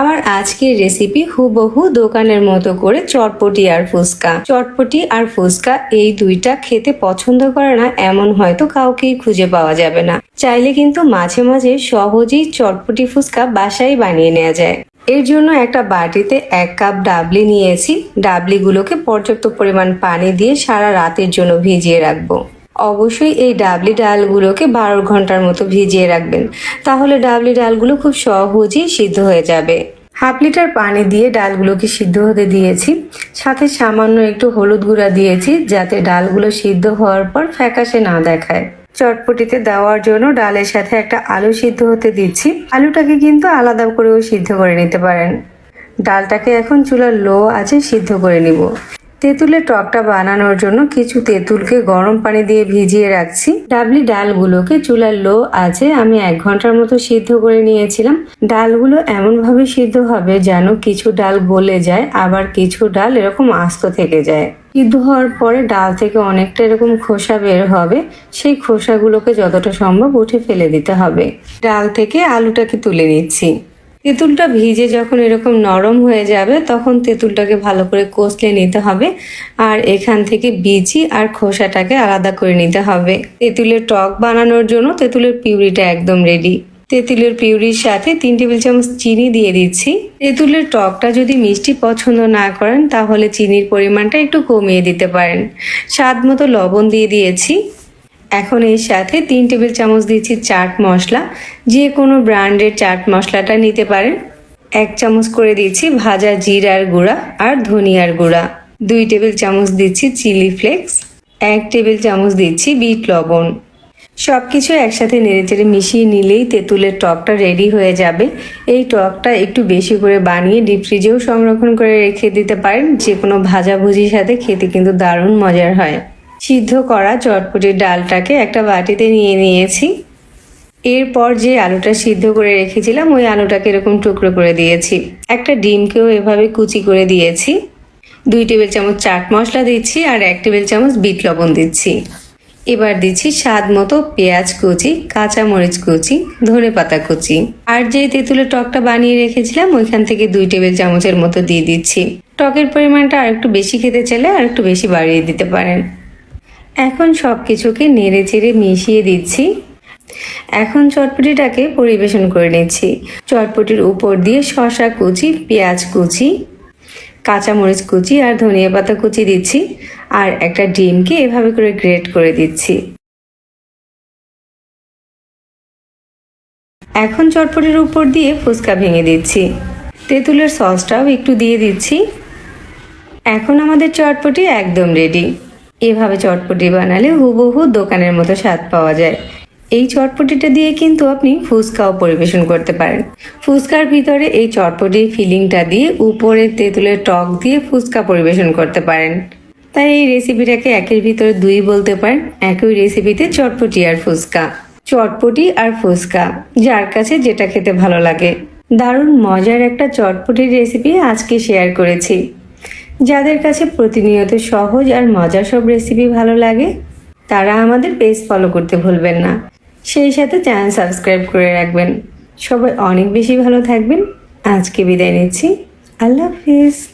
আমার আজকের রেসিপি হুবহু দোকানের মতো করে চটপটি আর ফুচকা। চটপটি আর ফুচকা এই দুইটা খেতে পছন্দ করে না, এমন হয়তো কাউকেই খুঁজে পাওয়া যাবে না। চাইলে কিন্তু মাঝে মাঝে সহজেই চটপটি ফুচকা বাসায় বানিয়ে নেওয়া যায়। এর জন্য একটা বাটিতে এক কাপ ডাবলি নিয়েছি। ডাবলিগুলোকে পর্যাপ্ত পরিমাণ পানি দিয়ে সারা রাতের জন্য ভিজিয়ে রাখব। অবশ্যই এই ডাবলি ডালগুলোকে বারো ঘণ্টার মতো ভিজিয়ে রাখবেন। তাহলে ডাবলি ডালগুলো খুব সহজেই সিদ্ধ হয়ে যাবে। হাফ লিটার পানি দিয়ে ডালগুলোকে সিদ্ধ হতে দিয়েছি। সাথে সামান্য একটু হলুদ গুঁড়া দিয়েছি যাতে ডালগুলো সিদ্ধ হওয়ার পর ফ্যাকাশে না দেখায়। চটপটিতে দেওয়ার জন্য ডালের সাথে একটা আলু সিদ্ধ হতে দিচ্ছি। আলুটাকে কিন্তু আলাদা করেও সিদ্ধ করে নিতে পারেন। ডালটাকে এখন চুলার লো আছে সিদ্ধ করে নিব। তেঁতুলের টকটা বানানোর জন্য কিছু তেঁতুলকে গরম পানি দিয়ে ভিজিয়ে রাখছি। ডাবলি ডালগুলোকে চুলার লো আছে, আমি এক ঘণ্টার মতো সিদ্ধ করে নিয়েছিলাম। ডালগুলো এমনভাবে সিদ্ধ হবে যেন কিছু ডাল গলে যায়, আবার কিছু ডাল এরকম আস্ত থেকে যায়। সিদ্ধ হওয়ার পরে ডাল থেকে অনেকটা এরকম খোসা বের হবে, সেই খোসাগুলোকে যতটা সম্ভব উঠে ফেলে দিতে হবে। ডাল থেকে আলুটাকে তুলে নিচ্ছি। তেঁতুলটা ভিজে যখন এরকম নরম হয়ে যাবে, তখন তেঁতুলটাকে ভালো করে কষলে নিতে হবে। আর এখান থেকে বিচি আর খোসাটাকে আলাদা করে নিতে হবে। তেঁতুলের টক বানানোর জন্য তেঁতুলের পিউরিটা একদম রেডি তেঁতুলের পিউরির সাথে তিন টেবিল চামচ চিনি দিয়ে দিচ্ছি। তেঁতুলের টকটা যদি মিষ্টি পছন্দ না করেন, তাহলে চিনির পরিমাণটা একটু কমিয়ে দিতে পারেন। স্বাদ মতো লবণ দিয়ে দিয়েছি। এখন এর সাথে তিন টেবিল চামচ দিচ্ছি চাট মশলা। যে কোনো ব্র্যান্ডের চাট মশলাটা নিতে পারেন। এক চামচ করে দিচ্ছি ভাজা জিরার গুঁড়া আর ধনিয়ার গুঁড়া। দুই টেবিল চামচ দিচ্ছি চিলি ফ্লেক্স। এক টেবিল চামচ দিচ্ছি বিট লবণ। সব কিছু একসাথে নেড়েচেড়ে মিশিয়ে নিলেই তেঁতুলের টকটা রেডি হয়ে যাবে। এই টকটা একটু বেশি করে বানিয়ে ডিপ ফ্রিজেও সংরক্ষণ করে রেখে দিতে পারেন। যে কোনো ভাজাভুজির সাথে খেতে কিন্তু দারুণ মজার হয়। সিদ্ধ করা চটপটির ডালটাকে একটা বাটিতে নিয়ে নিয়েছি। এরপর যে আলুটা সিদ্ধ করে রেখেছিলাম, ওই আলুটাকে এরকম টুকরো করে দিয়েছি। একটা ডিমকেও এভাবে কুচি করে দিয়েছি। দুই টেবিল চামচ চাট মশলা দিচ্ছি আর এক টেবিল চামচ বিট লবণ দিচ্ছি। এবার দিচ্ছি স্বাদ মতো পেঁয়াজ কুচি কাঁচা মরিচ কুচি, ধনে পাতা কুচি। আর যে তেঁতুলের টকটা বানিয়ে রেখেছিলাম, ওইখান থেকে দুই টেবিল চামচের মতো দিয়ে দিচ্ছি। টকের পরিমাণটা আর একটু বেশি খেতে চাইলে আর একটু বেশি বাড়িয়ে দিতে পারেন। এখন সব কিছুকে নেড়ে চেড়ে মিশিয়ে দিচ্ছি। এখন চটপটিটাকে পরিবেশন করে নিচ্ছি। চটপটির উপর দিয়ে শশা কুচি, পেঁয়াজ কুচি, কাঁচামরিচ কুচি আর ধনিয়া পাতা কুচি দিচ্ছি আর একটা ডিমকে এভাবে করে গ্রেট করে দিচ্ছি। এখন চটপটির উপর দিয়ে ফুচকা ভেঙে দিচ্ছি। তেঁতুলের সসটাও একটু দিয়ে দিচ্ছি। এখন আমাদের চটপটি একদম রেডি এভাবে চটপটি বানালে হুবহু দোকানের মতো স্বাদ পাওয়া যায়। এই চটপটিটা দিয়ে কিন্তু আপনি ফুচকাও পরিবেশন করতে পারেন। ফুচকার ভিতরে এই চটপটির ফিলিংটা দিয়ে উপরে তেঁতুলের টক দিয়ে ফুচকা পরিবেশন করতে পারেন। তাই এই রেসিপিটাকে একের ভিতরে দুই বলতে পারেন। একই রেসিপিতে চটপটি আর ফুচকা। চটপটি আর ফুচকা, যার কাছে যেটা খেতে ভালো লাগে। দারুণ মজার একটা চটপটির রেসিপি আজকে শেয়ার করেছি। যাদের কাছে প্রতিনিয়ত সহজ আর মজা সব রেসিপি ভালো লাগে, তারা আমাদের পেজ ফলো করতে ভুলবেন না। সেই সাথে চ্যানেল সাবস্ক্রাইব করে রাখবেন। সবাই অনেক বেশি ভালো থাকবেন। আজকে বিদায় নিচ্ছি। আল্লাহ হাফিজ।